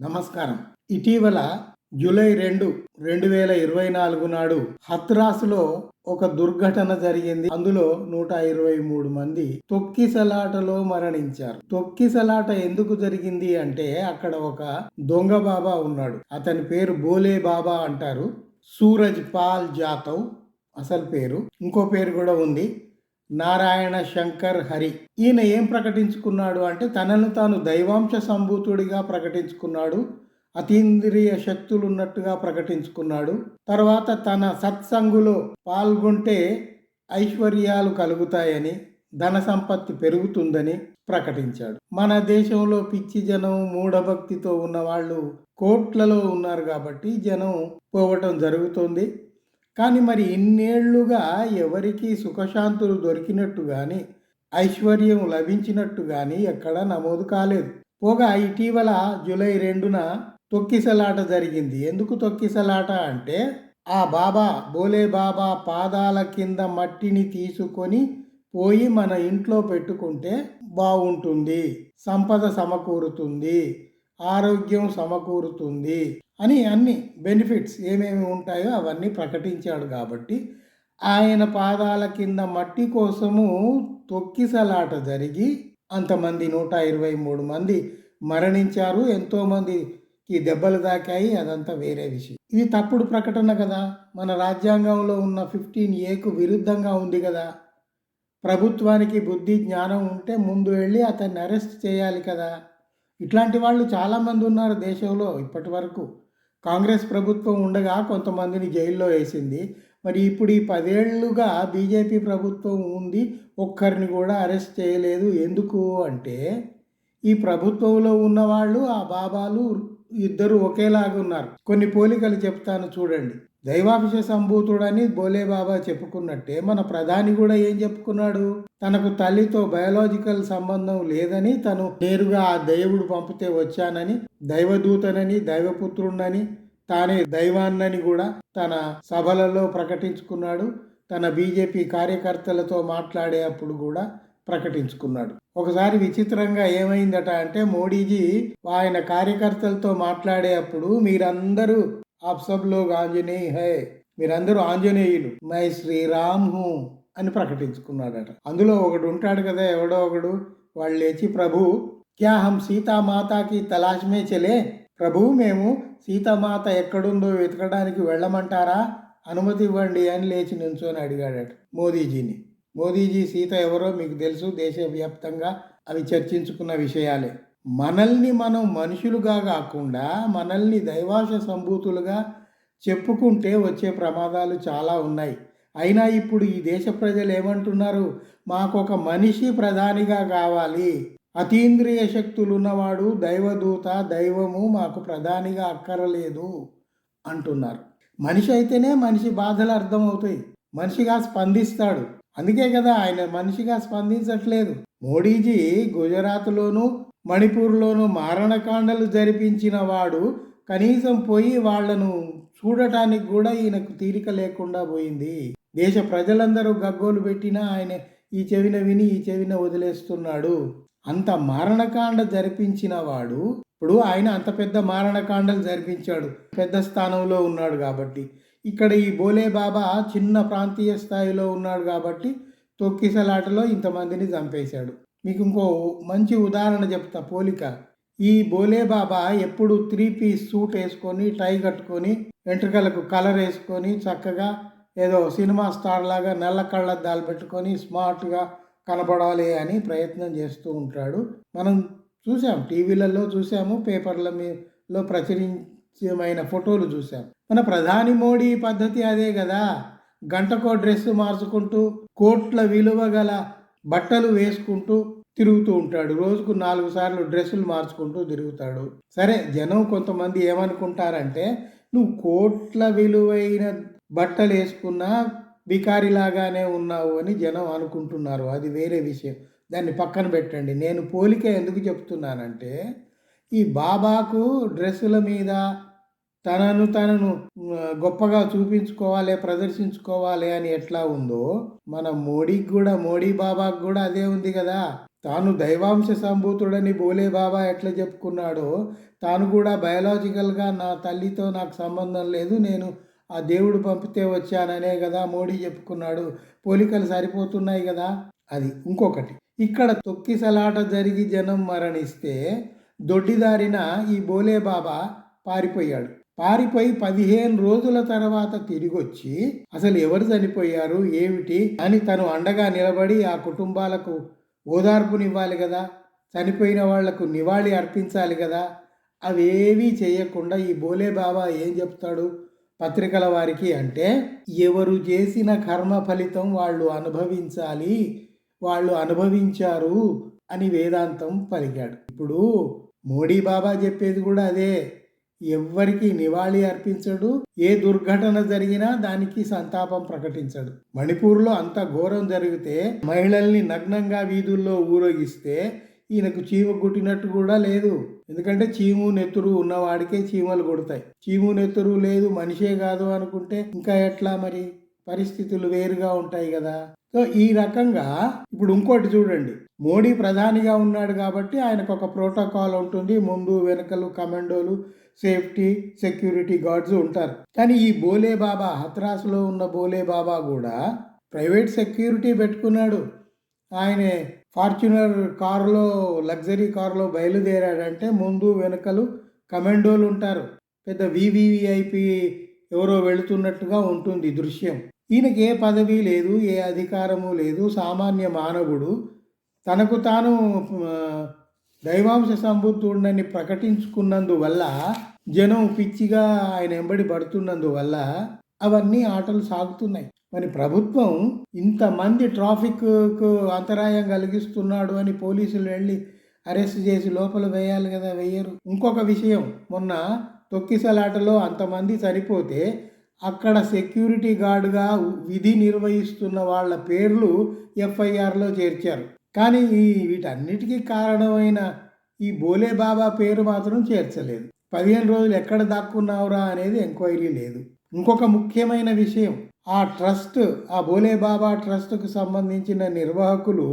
నమస్కారం. ఇటీవల జూలై రెండు రెండు వేల ఇరవై నాలుగు నాడు హత్రాస్లో ఒక దుర్ఘటన జరిగింది. అందులో నూట ఇరవై మూడు మంది తొక్కిసలాటలో మరణించారు. తొక్కిసలాట ఎందుకు జరిగింది అంటే అక్కడ ఒక దొంగ బాబా ఉన్నాడు. అతని పేరు బోలే బాబా అంటారు. సూరజ్ పాల్ జాతవ్ అసలు పేరు. ఇంకో పేరు కూడా ఉంది. నారాయణ శంకర్ హరి. ఈయన ఏం ప్రకటించుకున్నాడు అంటే తనను తాను దైవాంశ సంభూతుడిగా ప్రకటించుకున్నాడు అతీంద్రియ శక్తులు ఉన్నట్టుగా ప్రకటించుకున్నాడు. తర్వాత తన సత్సంగులో పాల్గొంటే ఐశ్వర్యాలు కలుగుతాయని ధన సంపత్తి పెరుగుతుందని ప్రకటించాడు. మన దేశంలో పిచ్చి జనం మూఢభక్తితో ఉన్న వాళ్ళు కోట్లలో ఉన్నారు కాబట్టి జనం పోవటం జరుగుతుంది. కానీ మరి ఇన్నేళ్ళుగా ఎవరికి సుఖశాంతులు దొరికినట్టు కానీ ఐశ్వర్యం లభించినట్టు కానీ ఎక్కడా నమోదు కాలేదు. పోగా ఇటీవల జూలై రెండున తొక్కిసలాట జరిగింది. ఎందుకు తొక్కిసలాట అంటే ఆ బాబా బోలే బాబా పాదాల కింద మట్టిని తీసుకొని పోయి మన ఇంట్లో పెట్టుకుంటే బాగుంటుంది సంపద సమకూరుతుంది ఆరోగ్యం సమకూరుతుంది అని అన్ని బెనిఫిట్స్ ఏమేమి ఉంటాయో అవన్నీ ప్రకటించాడు కాబట్టి ఆయన పాదాల కింద మట్టి కోసము తొక్కిసలాట జరిగి అంతమంది నూట ఇరవై మూడు మంది మరణించారు. ఎంతోమందికి దెబ్బలు తాకాయి. అదంతా వేరే విషయం. ఇది తప్పుడు ప్రకటన కదా. మన రాజ్యాంగంలో ఉన్న ఫిఫ్టీన్ ఏకు విరుద్ధంగా ఉంది కదా. ప్రభుత్వానికి బుద్ధి జ్ఞానం ఉంటే ముందు వెళ్ళి అతన్ని అరెస్ట్ చేయాలి కదా. ఇట్లాంటి వాళ్ళు చాలామంది ఉన్నారు దేశంలో ఇప్పటి వరకు. కాంగ్రెస్ ప్రభుత్వం ఉండగా కొంతమందిని జైల్లో వేసింది. మరి ఇప్పుడు ఈ పదేళ్ళుగా బీజేపీ ప్రభుత్వం ఉంది ఒక్కరిని కూడా అరెస్ట్ చేయలేదు. ఎందుకు అంటే ఈ ప్రభుత్వంలో ఉన్నవాళ్ళు ఆ బాబాలు ఇద్దరు ఒకేలాగా ఉన్నారు. కొన్ని పోలికలు చెప్తాను చూడండి. దైవాభిష సంభూతుడని బోలే బాబా చెప్పుకున్నట్టే మన ప్రధాని కూడా ఏం చెప్పుకున్నాడు? తనకు తల్లితో బయాలజికల్ సంబంధం లేదని తను నేరుగా ఆ దేవుడు పంపితే వచ్చానని దైవదూతనని దైవపుత్రుడని తానే దైవాన్నని కూడా తన సభలలో ప్రకటించుకున్నాడు. తన బీజేపీ కార్యకర్తలతో మాట్లాడే అప్పుడు కూడా ప్రకటించుకున్నాడు. ఒకసారి విచిత్రంగా ఏమైందట అంటే మోడీజీ ఆయన కార్యకర్తలతో మాట్లాడే అప్పుడు మీరందరూ ఆప్ సబ్ లోగ్ ఆంజనేయ హై మీరందరూ ఆంజనేయులు. మై శ్రీరామ్ హూ అని ప్రకటించుకున్నాడట. అందులో ఒకడు ఉంటాడు కదా ఎవడో ఒకడు. వాళ్ళు లేచి ప్రభు క్యా హం సీతామాతకి తలాష్మే చెలే? ప్రభు మేము సీతామాత ఎక్కడుందో వెతకడానికి వెళ్ళమంటారా? అనుమతి ఇవ్వండి అని లేచి నిల్చొని అడిగాడట మోదీజీని. మోదీజీ సీత ఎవరో మీకు తెలుసు దేశవ్యాప్తంగా అవి చర్చించుకున్న విషయాలే. మనల్ని మనం మనుషులుగా కాకుండా మనల్ని దైవాశ సంభూతులుగా చెప్పుకుంటే వచ్చే ప్రమాదాలు చాలా ఉన్నాయి. అయినా ఇప్పుడు ఈ దేశ ప్రజలు ఏమంటున్నారు? మాకొక మనిషి ప్రధానిగా కావాలి. అతీంద్రియ శక్తులు ఉన్నవాడు దైవదూత దైవము మాకు ప్రధానిగా అక్కరలేదు అంటున్నారు. మనిషి అయితేనే మనిషి బాధలు అర్థమవుతాయి. మనిషిగా స్పందిస్తాడు. అందుకే కదా ఆయన మనిషిగా స్పందించట్లేదు. మోడీజీ గుజరాత్లోనూ మణిపూర్లోనూ మారణకాండలు జరిపించిన వాడు కనీసం పోయి వాళ్ళను చూడటానికి కూడా ఈయనకు తీరిక లేకుండా పోయింది. దేశ ప్రజలందరూ గగ్గోలు పెట్టినా ఆయన ఈ చెవిన విని ఈ చెవిన వదిలేస్తున్నాడు. అంత మారణకాండ జరిపించిన వాడు ఇప్పుడు ఆయన అంత పెద్ద మారణకాండలు జరిపించాడు. పెద్ద స్థానంలో ఉన్నాడు కాబట్టి. ఇక్కడ ఈ బోలే బాబా చిన్న ప్రాంతీయ స్థాయిలో ఉన్నాడు కాబట్టి తొక్కిసలాటలో ఇంతమందిని చంపేశాడు. మీకు ఇంకో మంచి ఉదాహరణ చెప్తా పోలిక. ఈ బోలే బాబా ఎప్పుడు త్రీ పీస్ సూట్ వేసుకొని టై కట్టుకొని వెంట్రుకలకు కలర్ వేసుకొని చక్కగా ఏదో సినిమా స్టార్ లాగా నల్ల కళ్ళద్దాలు పెట్టుకొని స్మార్ట్గా కనపడాలి అని ప్రయత్నం చేస్తూ ఉంటాడు. మనం చూసాం టీవీలలో చూసాము పేపర్ల మీలో ప్రచురించమైన ఫోటోలు చూసాం. మన ప్రధాని మోడీ పద్ధతి అదే కదా. గంటకో డ్రెస్ మార్చుకుంటూ కోట్ల విలువ గల బట్టలు వేసుకుంటూ తిరుగుతూ ఉంటాడు. రోజుకు నాలుగు సార్లు డ్రెస్సులు మార్చుకుంటూ తిరుగుతాడు. సరే జనం కొంతమంది ఏమనుకుంటారంటే నువ్వు కోట్ల విలువైన బట్టలు వేసుకున్నా బికారిలాగానే ఉన్నావు అని జనం అనుకుంటున్నారు. అది వేరే విషయం. దాన్ని పక్కన పెట్టండి. నేను పోలిక ఎందుకు చెప్తున్నానంటే ఈ బాబాకు డ్రెస్సుల మీద తనను తనను గొప్పగా చూపించుకోవాలి ప్రదర్శించుకోవాలి అని ఎట్లా ఉందో మన మోడీకి కూడా మోడీ బాబాకి కూడా అదే ఉంది కదా. తాను దైవాంశ సంభూతుడని బోలే బాబా ఎట్లా చెప్పుకున్నాడో తాను కూడా బయలాజికల్గా నా తల్లితో నాకు సంబంధం లేదు నేను ఆ దేవుడు పంపితే వచ్చాననే కదా మోడీ చెప్పుకున్నాడు. పోలికలు సరిపోతున్నాయి కదా. అది ఇంకొకటి. ఇక్కడ తొక్కిసలాట జరిగి జనం మరణిస్తే దొడ్డిదారిన ఈ బోలే బాబా పారిపోయాడు. పారిపోయి పదిహేను రోజుల తర్వాత తిరిగొచ్చి అసలు ఎవరు చనిపోయారు ఏమిటి? అని తను అండగా నిలబడి ఆ కుటుంబాలకు ఓదార్పునివ్వాలి కదా చనిపోయిన వాళ్ళకు నివాళి అర్పించాలి కదా అవేవీ చేయకుండా ఈ బోలే బాబా ఏం చెప్తాడు పత్రికల వారికి అంటే ఎవరు చేసిన కర్మ ఫలితం వాళ్ళు అనుభవించాలి వాళ్ళు అనుభవించారు అని వేదాంతం పలికాడు. ఇప్పుడు మోడీ బాబా చెప్పేది కూడా అదే. ఎవ్వరికి నివాళి అర్పించడు. ఏ దుర్ఘటన జరిగినా దానికి సంతాపం ప్రకటించడు. మణిపూర్లో అంత ఘోరం జరిగితే మహిళల్ని నగ్నంగా వీధుల్లో ఊరేగిస్తే ఈయనకు చీమ కుట్టినట్టు కూడా లేదు. ఎందుకంటే చీము నెత్తురు ఉన్నవాడికే చీమలు కొడతాయి. చీము నెత్తురు లేదు మనిషే కాదు అనుకుంటే ఇంకా ఎట్లా మరి? పరిస్థితులు వేరుగా ఉంటాయి కదా. సో ఈ రకంగా ఇప్పుడు ఇంకోటి చూడండి. మోడీ ప్రధానిగా ఉన్నాడు కాబట్టి ఆయనకు ఒక ప్రోటోకాల్ ఉంటుంది. ముందు వెనకలు కమాండోలు సేఫ్టీ సెక్యూరిటీ గార్డ్స్ ఉంటారు. కానీ ఈ బోలే బాబా హత్రాస్లో ఉన్న బోలే బాబా కూడా ప్రైవేట్ సెక్యూరిటీ పెట్టుకున్నాడు. ఆయన ఫార్చునర్ కారులో లగ్జరీ కారులో బయలుదేరాడంటే ముందు వెనుకలు కమాండోలు ఉంటారు. పెద్ద వివివిఐపి ఎవరో వెళుతున్నట్టుగా ఉంటుంది దృశ్యం. ఈయనకి ఏ పదవి లేదు ఏ అధికారము లేదు. సామాన్య మానవుడు తనకు తాను దైవాంశ సంబుద్ధుడని ప్రకటించుకున్నందువల్ల జనం పిచ్చిగా ఆయన ఎంబడి పడుతున్నందువల్ల అవన్నీ ఆటలు సాగుతున్నాయి. మరి ప్రభుత్వం ఇంతమంది ట్రాఫిక్కు అంతరాయం కలిగిస్తున్నాడు అని పోలీసులు వెళ్ళి అరెస్ట్ చేసి లోపల వేయాలి కదా వేయరు. ఇంకొక విషయం మొన్న తొక్కిసలాటలో అంతమంది సరిపోతే అక్కడ సెక్యూరిటీ గార్డుగా విధి నిర్వహిస్తున్న వాళ్ళ పేర్లు ఎఫ్ఐఆర్లో చేర్చారు. కానీ ఈ వీటన్నిటికీ కారణమైన ఈ బోలే బాబా పేరు మాత్రం చేర్చలేదు. పదిహేను రోజులు ఎక్కడ దాక్కున్నావురా అనేది ఎంక్వైరీ లేదు. ఇంకొక ముఖ్యమైన విషయం ఆ ట్రస్ట్ ఆ బోలే బాబా ట్రస్ట్కు సంబంధించిన నిర్వాహకులు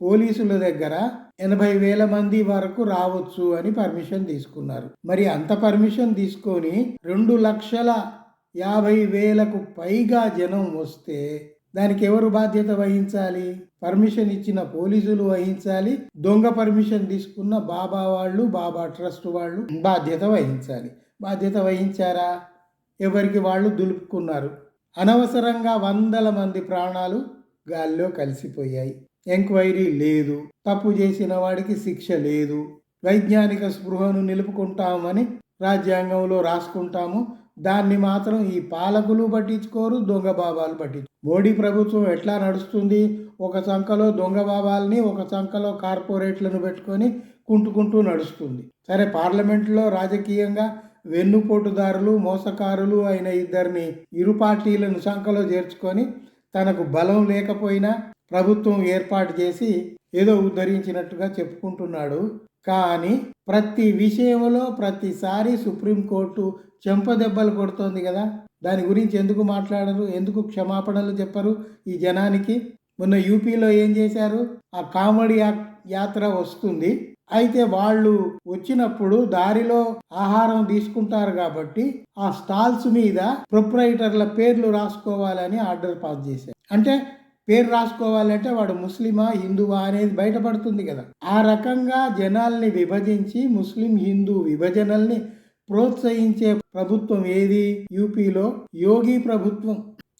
పోలీసుల దగ్గర ఎనభై వేల మంది వరకు రావచ్చు అని పర్మిషన్ తీసుకున్నారు. మరి అంత పర్మిషన్ తీసుకొని రెండు లక్షల యాభై వేలకు పైగా జనం వస్తే దానికి ఎవరు బాధ్యత వహించాలి? పర్మిషన్ ఇచ్చిన పోలీసులు వహించాలి. దొంగ పర్మిషన్ తీసుకున్న బాబా వాళ్ళు బాబా ట్రస్ట్ వాళ్ళు బాధ్యత వహించాలి. బాధ్యత వహించారా? ఎవరికి వాళ్ళు దులుపుకున్నారు? అనవసరంగా వందల మంది ప్రాణాలు గాల్లో కలిసిపోయాయి. ఎంక్వైరీ లేదు. తప్పు చేసిన వాడికి శిక్ష లేదు. వైజ్ఞానిక స్పృహను నిలుపుకుంటామని రాజ్యాంగంలో రాసుకుంటాము. దాన్ని మాత్రం ఈ పాలకులు పట్టించుకోరు దొంగ బాబాలు పట్టించు మోడీ ప్రభుత్వం ఎట్లా నడుస్తుంది? ఒక సంఖలో దొంగ బాబాల్ని ఒక సంఖలో కార్పొరేట్లను పెట్టుకొని కుంటుకుంటూ నడుస్తుంది. సరే పార్లమెంట్లో రాజకీయంగా వెన్నుపోటుదారులు మోసకారులు అయిన ఇద్దరిని ఇరు పార్టీలను సంఖలో చేర్చుకొని తనకు బలం లేకపోయినా ప్రభుత్వం ఏర్పాటు చేసి ఏదో ఉద్ధరించినట్టుగా చెప్పుకుంటున్నాడు. కానీ ప్రతి విషయంలో ప్రతిసారి సుప్రీంకోర్టు చెంపదెబ్బలు కొడుతోంది కదా. దాని గురించి ఎందుకు మాట్లాడరు? ఎందుకు క్షమాపణలు చెప్పరు ఈ జనానికి? మొన్న యూపీలో ఏం చేశారు? ఆ కామెడీ యాత్ర వస్తుంది. అయితే వాళ్ళు వచ్చినప్పుడు దారిలో ఆహారం తీసుకుంటారు కాబట్టి ఆ స్టాల్స్ మీద ప్రొప్రైటర్ల పేర్లు రాసుకోవాలని ఆర్డర్ పాస్ చేశారు. అంటే పేరు రాసుకోవాలంటే వాడు ముస్లిమా హిందువా అనేది బయటపడుతుంది కదా. ఆ రకంగా జనాల్ని విభజించి ముస్లిం హిందూ విభజనల్ని ప్రోత్సహించే ప్రభుత్వం ఏది? యూపీలో యోగి ప్రభుత్వం.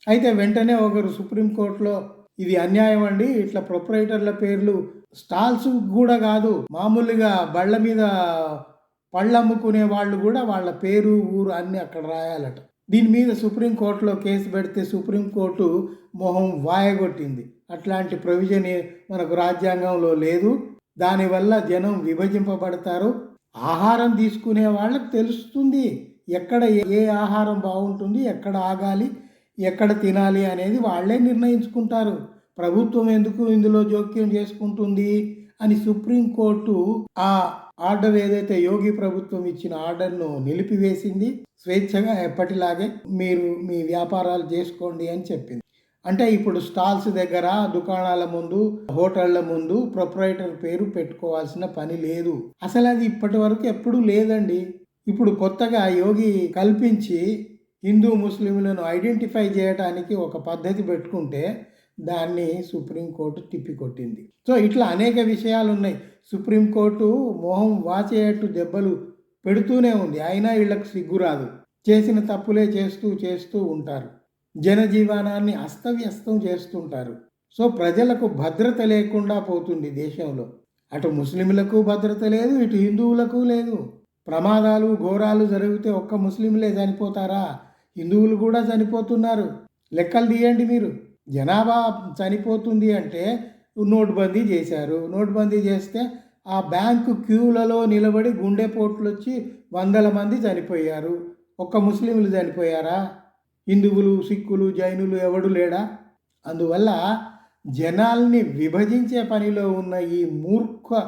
అయితే వెంటనే ఒకరు సుప్రీంకోర్టులో ఇది అన్యాయం అండి ఇట్లా ప్రొపరేటర్ల పేర్లు స్టాల్స్ కూడా కాదు మామూలుగా బళ్ళ మీద పళ్ళు అమ్ముకునే వాళ్ళు కూడా వాళ్ళ పేరు ఊరు అన్నీ అక్కడ రాయాలట. దీని మీద సుప్రీంకోర్టులో కేసు పెడితే సుప్రీంకోర్టు మొహం వాయగొట్టింది. అట్లాంటి ప్రొవిజన్ మనకు రాజ్యాంగంలో లేదు. దానివల్ల జనం విభజింపబడతారు. ఆహారం తీసుకునే వాళ్ళకి తెలుస్తుంది ఎక్కడ ఏ ఆహారం బాగుంటుంది ఎక్కడ ఆగాలి ఎక్కడ తినాలి అనేది వాళ్ళే నిర్ణయించుకుంటారు. ప్రభుత్వం ఎందుకు ఇందులో జోక్యం చేసుకుంటుంది అని సుప్రీంకోర్టు ఆ ఆర్డర్ ఏదైతే యోగి ప్రభుత్వం ఇచ్చిన ఆర్డర్ను నిలిపివేసింది స్వేచ్ఛగా ఎప్పటిలాగే మీరు మీ వ్యాపారాలు చేసుకోండి అని చెప్పింది. అంటే ఇప్పుడు స్టాల్స్ దగ్గర దుకాణాల ముందు హోటళ్ళ ముందు ప్రొపరైటర్ పేరు పెట్టుకోవాల్సిన పని లేదు. అసలు అది ఇప్పటి వరకు ఎప్పుడూ లేదండి. ఇప్పుడు కొత్తగా యోగి కల్పించి హిందూ ముస్లింలను ఐడెంటిఫై చేయడానికి ఒక పద్ధతి పెట్టుకుంటే దాన్ని సుప్రీంకోర్టు తిప్పికొట్టింది. సో ఇట్లా అనేక విషయాలు ఉన్నాయి సుప్రీంకోర్టు మొహం వాచేయట్టు దెబ్బలు పెడుతూనే ఉంది. అయినా వీళ్ళకు సిగ్గురాదు చేసిన తప్పులే చేస్తూ చేస్తూ ఉంటారు. జనజీవనాన్ని అస్తవ్యస్తం చేస్తుంటారు. సో ప్రజలకు భద్రత లేకుండా పోతుంది దేశంలో. అటు ముస్లింలకు భద్రత లేదు ఇటు హిందువులకు లేదు. ప్రమాదాలు ఘోరాలు జరిగితే ఒక్క ముస్లింలే చనిపోతారా? హిందువులు కూడా చనిపోతున్నారు. లెక్కలు తీయండి మీరు. జనాభా చనిపోతుంది అంటే నోట్బందీ చేశారు. నోట్బందీ చేస్తే ఆ బ్యాంకు క్యూలలో నిలబడి గుండెపోట్లు వచ్చి వందల మంది చనిపోయారు. ఒక్క ముస్లింలు చనిపోయారా? హిందువులు సిక్కులు జైనులు ఎవడు లేడా? అందువల్ల జనాల్ని విభజించే పనిలో ఉన్న ఈ మూర్ఖ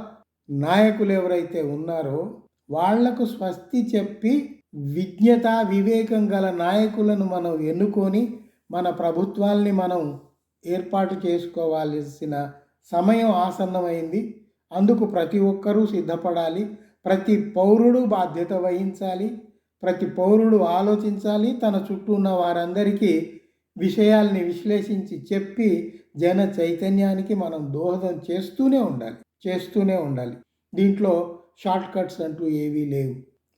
నాయకులు ఎవరైతే ఉన్నారో వాళ్ళకు స్వస్తి చెప్పి విజ్ఞత వివేకం గల నాయకులను మనం ఎన్నుకొని మన ప్రభుత్వాల్ని మనం ఏర్పాటు చేసుకోవాల్సిన సమయం ఆసన్నమైంది. అందుకు ప్రతి ఒక్కరూ సిద్ధపడాలి. ప్రతి పౌరుడు బాధ్యత వహించాలి. ప్రతి పౌరుడు ఆలోచించాలి. తన చుట్టూ ఉన్న వారందరికీ విషయాల్ని విశ్లేషించి చెప్పి జన చైతన్యానికి మనం దోహదం చేస్తూనే ఉండాలి. చేస్తూనే ఉండాలి. దీంట్లో షార్ట్ కట్స్ అంటూ ఏవీ లేవు.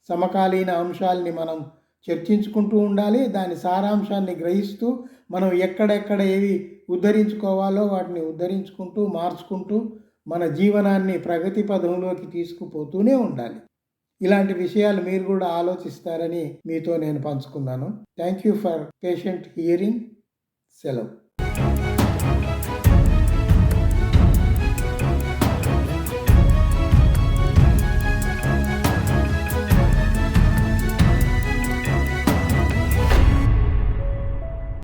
సమకాలీన అంశాల్ని మనం చర్చించుకుంటూ ఉండాలి. దాని సారాంశాన్ని గ్రహిస్తూ మనం ఎక్కడెక్కడ ఏవి ఉద్ధరించుకోవాలో వాటిని ఉద్ధరించుకుంటూ మార్చుకుంటూ మన జీవనాన్ని ప్రగతి పదంలోకి తీసుకుపోతూనే ఉండాలి. ఇలాంటి విషయాలు మీరు కూడా ఆలోచిస్తారని మీతో నేను పంచుకున్నాను. Thank you for patient hearing సెలవు.